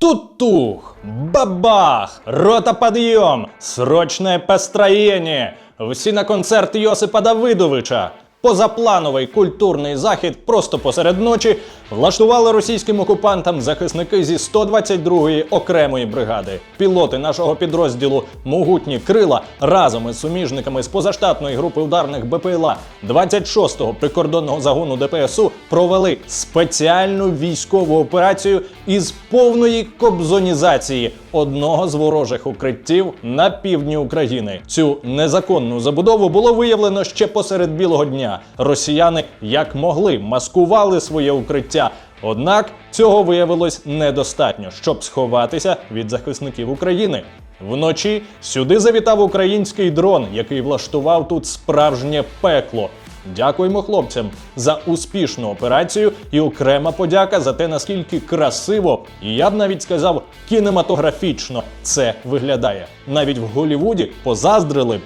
Тутух, бабах, рота подъем, срочное построение. Всі на концерт Йосипа Давидовича. Позаплановий культурний захід просто посеред ночі влаштували російським окупантам захисники зі 122-ї окремої бригади. Пілоти нашого підрозділу Могутні крила разом із суміжниками з позаштатної групи ударних БПЛА 26-го прикордонного загону ДПСУ провели спеціальну військову операцію із повної кобзонізації одного з ворожих укриттів на півдні України. Цю незаконну забудову було виявлено ще посеред білого дня. Росіяни як могли маскували своє укриття. Однак цього виявилось недостатньо, щоб сховатися від захисників України. Вночі сюди завітав український дрон, який влаштував тут справжнє пекло. Дякуємо хлопцям за успішну операцію і окрема подяка за те, наскільки красиво, і я б навіть сказав, кінематографічно це виглядає. Навіть в Голівуді позаздрили б.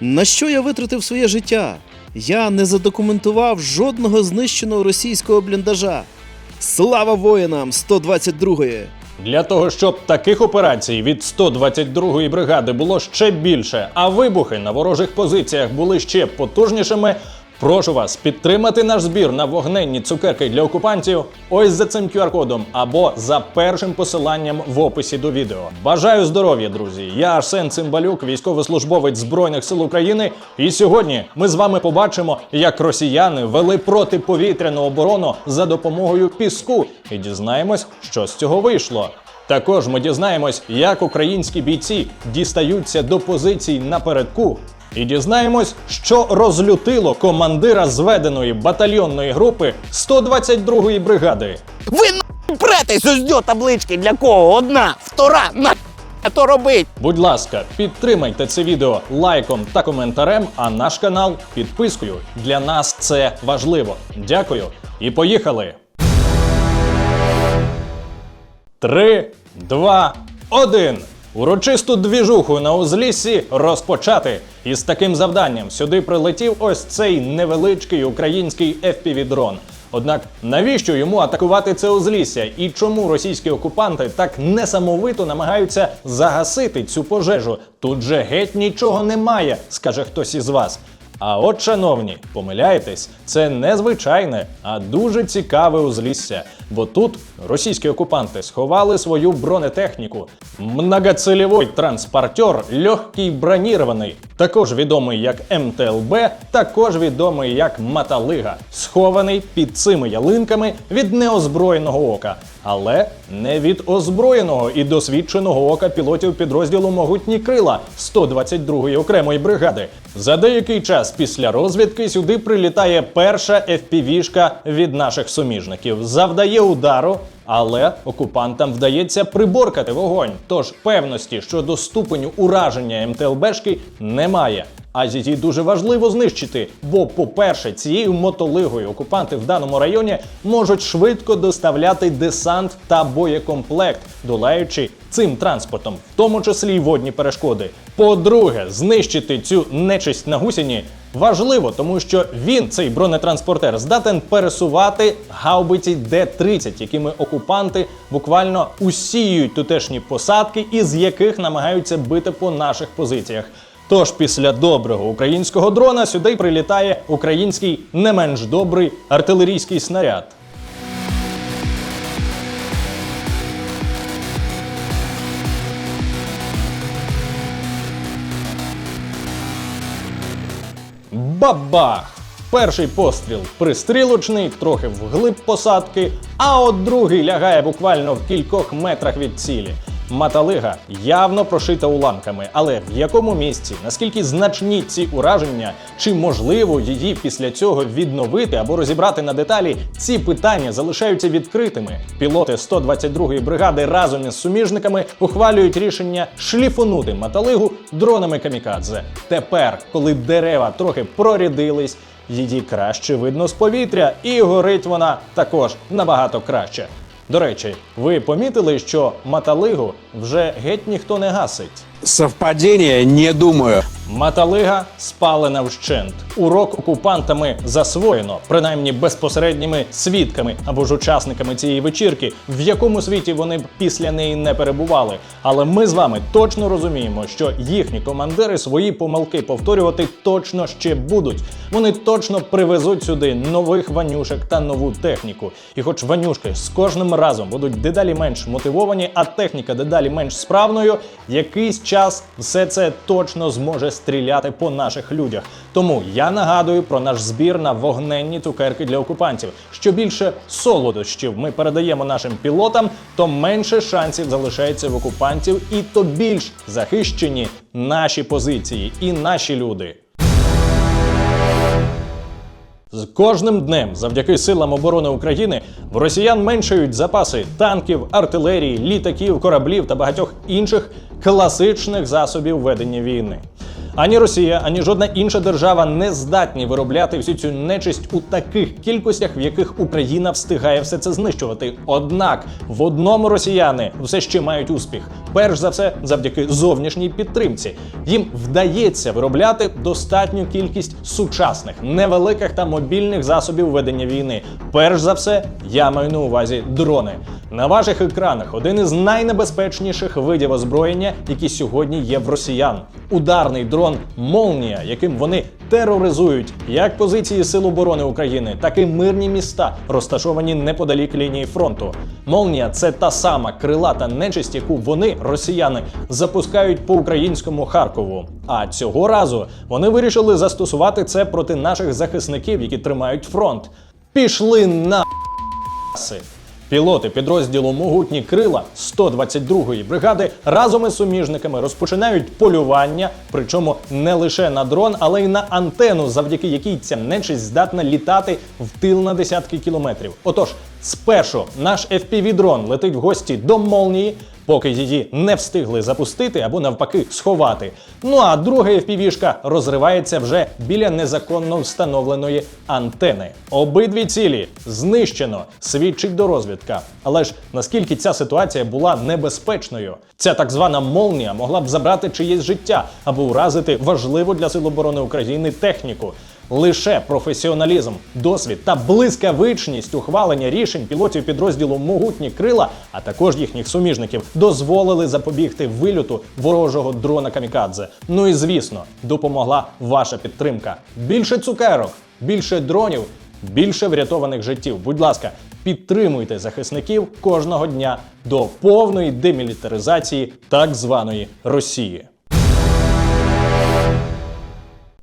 На що я витратив своє життя? Я не задокументував жодного знищеного російського бліндажа. Слава воїнам 122-ї! Для того, щоб таких операцій від 122-ї бригади було ще більше, а вибухи на ворожих позиціях були ще потужнішими. Прошу вас підтримати наш збір на вогненні цукерки для окупантів ось за цим QR-кодом або за першим посиланням в описі до відео. Бажаю здоров'я, друзі! Я Арсен Цимбалюк, військовослужбовець Збройних сил України. І сьогодні ми з вами побачимо, як росіяни вели протиповітряну оборону за допомогою піску, і дізнаємось, що з цього вийшло. Також ми дізнаємось, як українські бійці дістаються до позицій напередку. І дізнаємось, що розлютило командира зведеної батальйонної групи 122-ї бригади. Ви на претесь ось до таблички для кого? Одна, втора, на то робить. Будь ласка, підтримайте це відео лайком та коментарем, а наш канал підпискою. Для нас це важливо. Дякую і поїхали! Три, два, один. Урочисту двіжуху на узліссі розпочати. І з таким завданням сюди прилетів ось цей невеличкий український FPV-дрон. Однак навіщо йому атакувати це узлісся? І чому російські окупанти так несамовито намагаються загасити цю пожежу? Тут же геть нічого немає, скаже хтось із вас. А от, шановні, помиляєтесь, це не звичайне, а дуже цікаве узлісся. Бо тут російські окупанти сховали свою бронетехніку. Многоцільовий транспортер, легкий бронірований, також відомий як МТЛБ, також відомий як Маталига, схований під цими ялинками від неозброєного ока, але не від озброєного і досвідченого ока пілотів підрозділу Могутні крила 122-ї окремої бригади. За деякий час після розвідки сюди прилітає перша FPV-шка від наших суміжників. Завдає удару, але окупантам вдається приборкати вогонь. Тож певності щодо ступеню ураження МТЛБшки немає. А її дуже важливо знищити, бо, по-перше, цією мотолигою окупанти в даному районі можуть швидко доставляти десант та боєкомплект, долаючи цим транспортом, в тому числі й водні перешкоди. По-друге, знищити цю нечисть на гусіні важливо, тому що він, цей бронетранспортер, здатен пересувати гаубиці Д-30, якими окупанти буквально усіюють тутешні посадки, із яких намагаються бити по наших позиціях. Тож після доброго українського дрона сюди прилітає український не менш добрий артилерійський снаряд. Бабах! Перший постріл пристрілочний, трохи вглиб посадки, а от другий лягає буквально в кількох метрах від цілі. Маталига явно прошита уламками, але в якому місці, наскільки значні ці ураження, чи можливо її після цього відновити або розібрати на деталі, ці питання залишаються відкритими. Пілоти 122-ї бригади разом із суміжниками ухвалюють рішення шліфонути маталигу дронами камікадзе. Тепер, коли дерева трохи прорядились, її краще видно з повітря, і горить вона також набагато краще. До речі, ви помітили, що маталигу вже геть ніхто не гасить. Совпадение, не думаю. Маталига спалена вщент. Урок окупантами засвоєно, принаймні безпосередніми свідками або ж учасниками цієї вечірки, в якому світі вони б після неї не перебували. Але ми з вами точно розуміємо, що їхні командири свої помилки повторювати точно ще будуть. Вони точно привезуть сюди нових ванюшек та нову техніку. І хоч ванюшки з кожним разом будуть дедалі менш мотивовані, а техніка дедалі менш справною, якийсь час все це точно зможе стріляти по наших людях. Тому я нагадую про наш збір на вогненні цукерки для окупантів. Що більше солодощів ми передаємо нашим пілотам, то менше шансів залишається в окупантів, і то більш захищені наші позиції і наші люди. З кожним днем, завдяки силам оборони України, в росіян меншають запаси танків, артилерії, літаків, кораблів та багатьох інших класичних засобів ведення війни. Ані Росія, ані жодна інша держава не здатні виробляти всю цю нечисть у таких кількостях, в яких Україна встигає все це знищувати. Однак в одному росіяни все ще мають успіх. Перш за все, завдяки зовнішній підтримці. Їм вдається виробляти достатню кількість сучасних, невеликих та мобільних засобів ведення війни. Перш за все, я маю на увазі дрони. На ваших екранах один із найнебезпечніших видів озброєння, які сьогодні є в росіян. Ударний дрон Молнія, яким вони тероризують як позиції Сил оборони України, так і мирні міста, розташовані неподалік лінії фронту. Молнія це та сама крилата нечисть, яку вони, росіяни, запускають по українському Харкову. А цього разу вони вирішили застосувати це проти наших захисників, які тримають фронт. Пішли на. Пілоти підрозділу Могутні крила 122-ї бригади разом із суміжниками розпочинають полювання, причому не лише на дрон, але й на антену, завдяки якій ця нечисть здатна літати в тил на десятки кілометрів. Отож, спершу наш FPV-дрон летить в гості до молнії. Поки її не встигли запустити або навпаки сховати. Ну а друга FPV-шка розривається вже біля незаконно встановленої антени. Обидві цілі знищено, свідчить до розвідка. Але ж наскільки ця ситуація була небезпечною, ця так звана молнія могла б забрати чиєсь життя або уразити важливу для Сил оборони України техніку. Лише професіоналізм, досвід та блискавичність ухвалення рішень пілотів підрозділу Могутні крила, а також їхніх суміжників, дозволили запобігти вильоту ворожого дрона Камікадзе. Ну і звісно, допомогла ваша підтримка. Більше цукерок, більше дронів, більше врятованих життів. Будь ласка, підтримуйте захисників кожного дня до повної демілітаризації так званої Росії.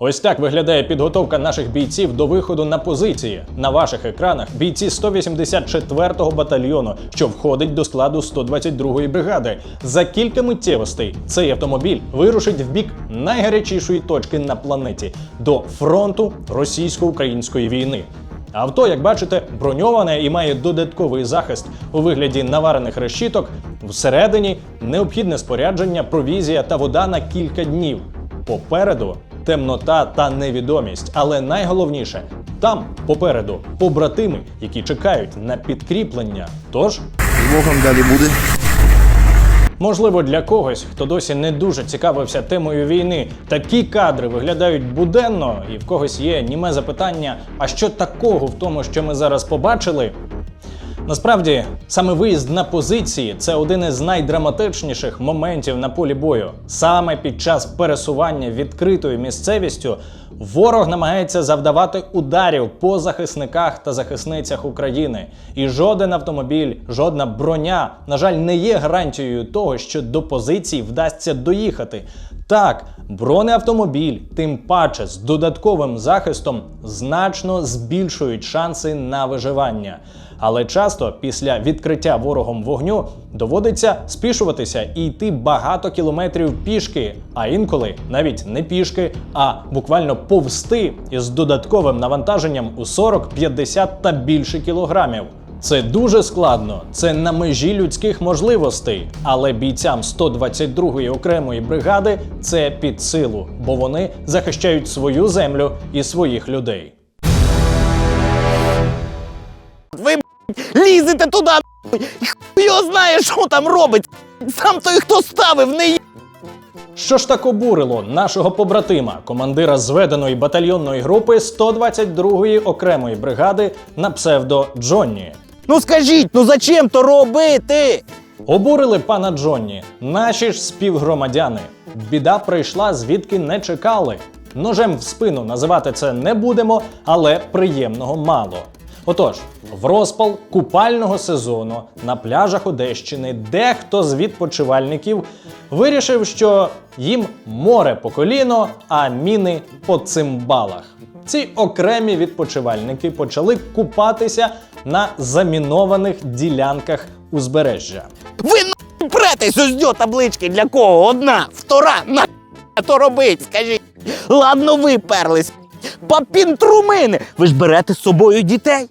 Ось так виглядає підготовка наших бійців до виходу на позиції. На ваших екранах бійці 184-го батальйону, що входить до складу 122-ї бригади. За кілька миттєвостей цей автомобіль вирушить в бік найгарячішої точки на планеті до фронту російсько-української війни. Авто, як бачите, броньоване і має додатковий захист у вигляді наварених решіток. Всередині необхідне спорядження, провізія та вода на кілька днів. Попереду темнота та невідомість. Але найголовніше там попереду побратими, які чекають на підкріплення. Тож Богом далі буде. Можливо, для когось, хто досі не дуже цікавився темою війни, такі кадри виглядають буденно, і в когось є німе запитання: а що такого в тому, що ми зараз побачили? Насправді, саме виїзд на позиції це один із найдраматичніших моментів на полі бою. Саме під час пересування відкритою місцевістю ворог намагається завдавати ударів по захисниках та захисницях України. І жоден автомобіль, жодна броня, на жаль, не є гарантією того, що до позицій вдасться доїхати. Так, бронеавтомобіль, тим паче з додатковим захистом, значно збільшують шанси на виживання. Але часто після відкриття ворогом вогню доводиться спішуватися і йти багато кілометрів пішки, а інколи навіть не пішки, а буквально повсти із додатковим навантаженням у 40, 50 та більше кілограмів. Це дуже складно, це на межі людських можливостей. Але бійцям 122-ї окремої бригади це під силу, бо вони захищають свою землю і своїх людей. Ви лізете туди, його знає, що там робить. Сам той, хто ставив, не є. Що ж так обурило нашого побратима, командира зведеної батальйонної групи 122-ї окремої бригади на псевдо Джонні? Ну скажіть, ну зачем то робити? Обурили пана Джонні, наші ж співгромадяни. Біда прийшла звідки не чекали. Ножем в спину називати це не будемо, але приємного мало. Отож, в розпал купального сезону на пляжах Одещини дехто з відпочивальників вирішив, що їм море по коліно, а міни по цимбалах. Ці окремі відпочивальники почали купатися на замінованих ділянках узбережжя. Ви на ось дьо таблички для кого? Одна, втора, на то робить, скажіть. Ладно, ви перлись. Папінтрумини. Ви ж берете з собою дітей.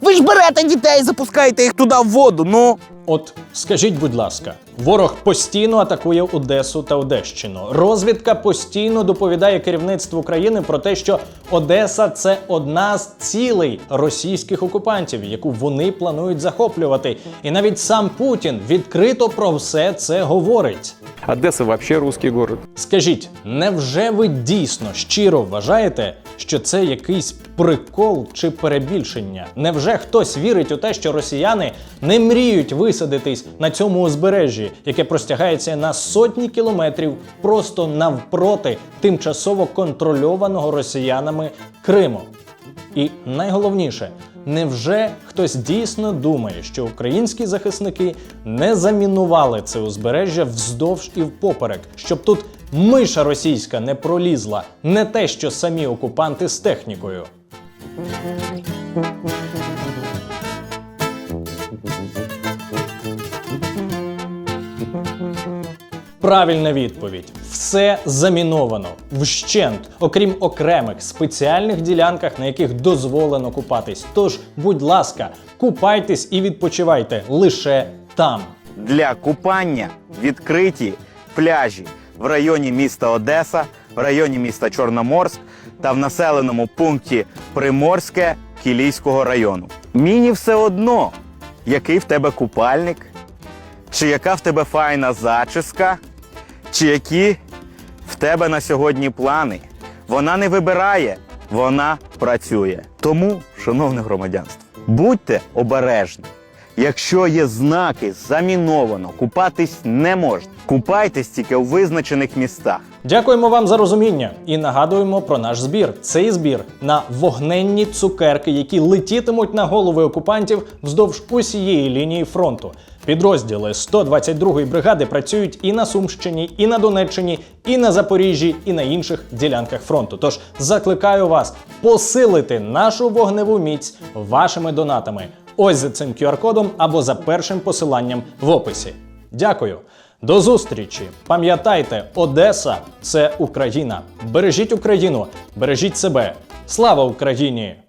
Ви ж берете дітей, запускаєте їх туди в воду. Ну. От скажіть, будь ласка, ворог постійно атакує Одесу та Одещину. Розвідка постійно доповідає керівництву країни про те, що Одеса це одна з цілей російських окупантів, яку вони планують захоплювати. І навіть сам Путін відкрито про все це говорить. Одесса вообще русский город. Скажіть, невже ви дійсно щиро вважаєте, що це якийсь прикол чи перебільшення? Невже хтось вірить у те, що росіяни не мріють висадитись на цьому узбережжі, яке простягається на сотні кілометрів просто навпроти тимчасово контрольованого росіянами Криму? І найголовніше, невже хтось дійсно думає, що українські захисники не замінували це узбережжя вздовж і впоперек, щоб тут миша російська не пролізла, не те, що самі окупанти з технікою? Правильна відповідь: все заміновано вщент, окрім окремих спеціальних ділянках, на яких дозволено купатись. Тож, будь ласка, купайтесь і відпочивайте лише там. для купання відкриті пляжі в районі міста Одеса, в районі міста Чорноморськ та в населеному пункті Приморське Кілійського району. Мені все одно, який в тебе купальник, чи яка в тебе файна зачіска, чи які в тебе на сьогодні плани. Вона не вибирає, вона працює. Тому, шановне громадянство, будьте обережні. Якщо є знаки заміновано, купатись не можна. Купайтесь тільки у визначених містах. Дякуємо вам за розуміння і нагадуємо про наш збір. Цей збір на вогненні цукерки, які летітимуть на голови окупантів вздовж усієї лінії фронту. Підрозділи 122-ї бригади працюють і на Сумщині, і на Донеччині, і на Запоріжжі, і на інших ділянках фронту. Тож закликаю вас посилити нашу вогневу міць вашими донатами. Ось за цим QR-кодом або за першим посиланням в описі. Дякую. До зустрічі! Пам'ятайте, Одеса це Україна. Бережіть Україну, бережіть себе. Слава Україні!